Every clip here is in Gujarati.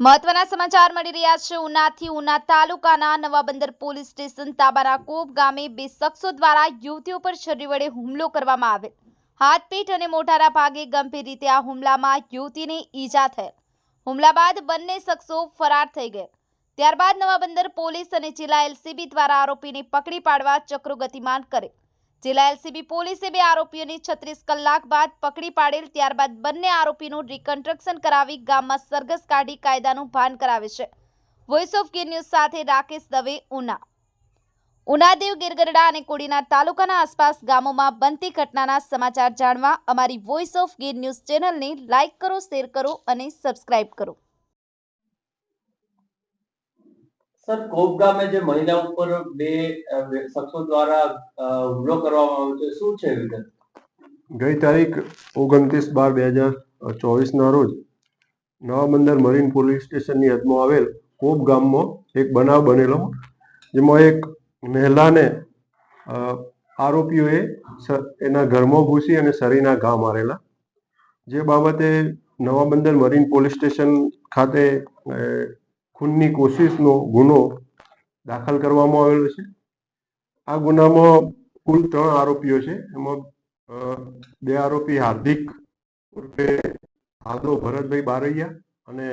મહત્વના સમાચાર મળી રહ્યા છે. ઉનાથી ઉના તાલુકાના નવાબંદર પોલીસ સ્ટેશન તાબારાકોપ ગામે બે શખ્સો દ્વારા યુવતીઓ પર છરી વડે હુમલો કરવામાં આવેલ. હાથપીઠ અને મોટારા ભાગે ગંભીર રીતે આ હુમલામાં યુવતીને ઈજા થયેલ. હુમલા બાદ બંને શખ્સો ફરાર થઈ ગયા ત્યારબાદ નવાબંદર પોલીસ અને જિલ્લા એલસીબી દ્વારા આરોપીને પકડી પાડવા ચક્રો ગતિમાન કરે. જિલ્લા એલસીબી પોલીસે બે આરોપીઓની છત્રીસ કલાક બાદ પકડી પાડેલ, ત્યારબાદ બંને આરોપીનું રિકન્સ્ટ્રક્શન કરાવી ગામમાં સરઘસ કાઢી કાયદાનું ભાન કરાવે છે. વોઇસ ઓફ ગીર ન્યૂઝ સાથે રાકેશ દવે, ઉના. ઉનાદેવ ગીરગઢડા અને કોડીના તાલુકાના આસપાસ ગામોમાં બનતી ઘટનાના સમાચાર જાણવા અમારી વોઇસ ઓફ ગીર ન્યૂઝ ચેનલને લાઇક કરો શેર કરો અને સબસ્ક્રાઇબ કરો. સર, કોપ ગામે જે મહિલા ઉપર બે શખ્સો દ્વારા હુમલો કરવામાં આવ્યો છે, શું છે વિગત? ગઈ તારીખ ઓગણત્રીસ બાર બે હજાર ચોવીસના રોજ નવાબંદર મરીન પોલીસ સ્ટેશનની હદમાં આવેલ કોપ ગામમાં એક બનાવ બનેલો, જેમાં એક મહિલાને આરોપીઓએ એના ઘરમાં ઘૂસી અને શરીરના ઘા મારેલા. જે બાબતે નવા બંદર મરીન પોલીસ સ્ટેશન ખાતે ખૂનની કોશિશનો ગુનો દાખલ કરવામાં આવેલો છે. આ ગુનામાં કુલ ત્રણ આરોપીઓ છે. એમાં બે આરોપી હાર્દિક ઉર્ફે હાદો ભરતભાઈ બારૈયા અને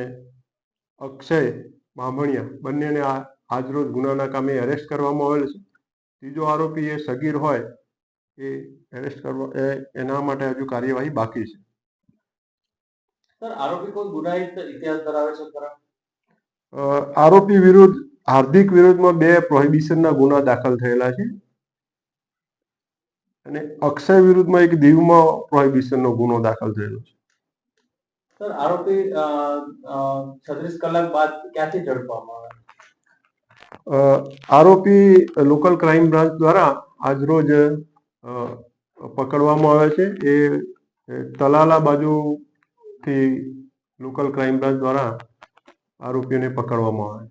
અક્ષય બામણિયા. બંનેને આજરોજ ગુનાના કામે એરેસ્ટ કરવામાં આવેલ છે. ત્રીજો આરોપી એ સગીર હોય, એ એરેસ્ટ કરવા એના માટે હજુ કાર્યવાહી બાકી છે. સર, આરોપી કોઈ ગુનાહિત ઇતિહાસ ધરાવે છે આરોપી વિરુદ્ધ હાર્દિક વિરુદ્ધમાં બે પ્રોહિબિશનના ગુના દાખલ થયેલા છે. અને અક્ષય વિરુદ્ધમાં એક દીવમાં પ્રોહિબિશનનો ગુનો દાખલ થયેલો છે. સર આરોપી છત્રીસ કલાક બાદ ક્યાંથી ઝડપવામાં આવે? અ, આરોપી લોકલ ક્રાઇમ બ્રાન્ચ દ્વારા આજરોજ પકડવામાં આવે છે. એ એ તલાલા બાજુથી લોકલ ક્રાઇમ બ્રાન્ચ દ્વારા આરોપીઓને પકડવામાં આવે.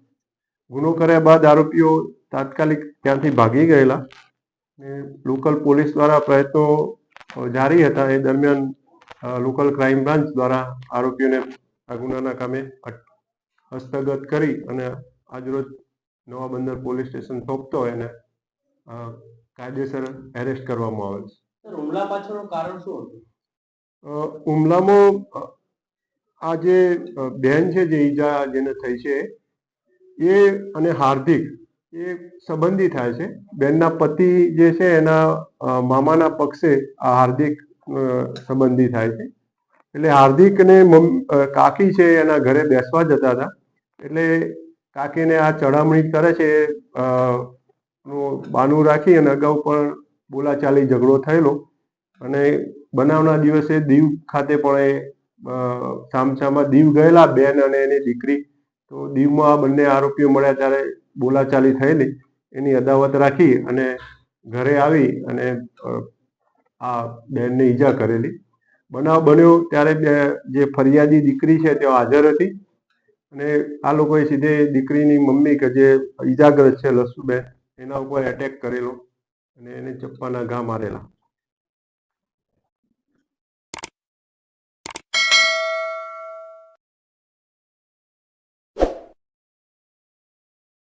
ગુનો કર્યા બાદ આરોપીઓ તાત્કાલિક ત્યાંથી ભાગી ગયેલા ને લોકલ પોલીસ દ્વારા પ્રયત્નો જારી હતા. એ દરમિયાન લોકલ ક્રાઇમ બ્રાન્ચ દ્વારા આરોપીઓને આ ગુનાના કામે હસ્તગત કરી અને આજરોજ નવા બંદર પોલીસ સ્ટેશન સોંપતો એને કાયદેસર એરેસ્ટ કરવામાં આવે છે. હુમલા પાછળનું કારણ શું હતું? હુમલામાં આ જે બેન છે જે ઈજા જેને થઈ છે, એ અને હાર્દિક, એ સંબંધી થાય છે. બેનના પતિ જે છે એના મામાના પક્ષે આ હાર્દિક સંબંધી થાય છે. એટલે હાર્દિકને કાકી છે એના ઘરે બેસવા જતા હતા. એટલે કાકીને આ ચડામણી કરે છે બાનું રાખી અને અગાઉ પણ બોલાચાલી ઝઘડો થયેલો. અને બનાવના દિવસે દીવ ખાતે પણ એ સામસામા દીવ ગયેલા બેન અને એની દીકરી. તો દીવમાં આ બંને આરોપીઓ મળ્યા ત્યારે બોલાચાલી થયેલી. એની અદાવત રાખી અને ઘરે આવી અને આ બેનને ઈજા કરેલી. બનાવ બન્યો ત્યારે જે ફરિયાદી દીકરી છે તે હાજર હતી. અને આ લોકોએ સીધે દીકરીની મમ્મી કે જે ઈજાગ્રસ્ત છે લસુબેન, એના ઉપર એટેક કરેલો અને એને ચપ્પાના ઘા મારેલા.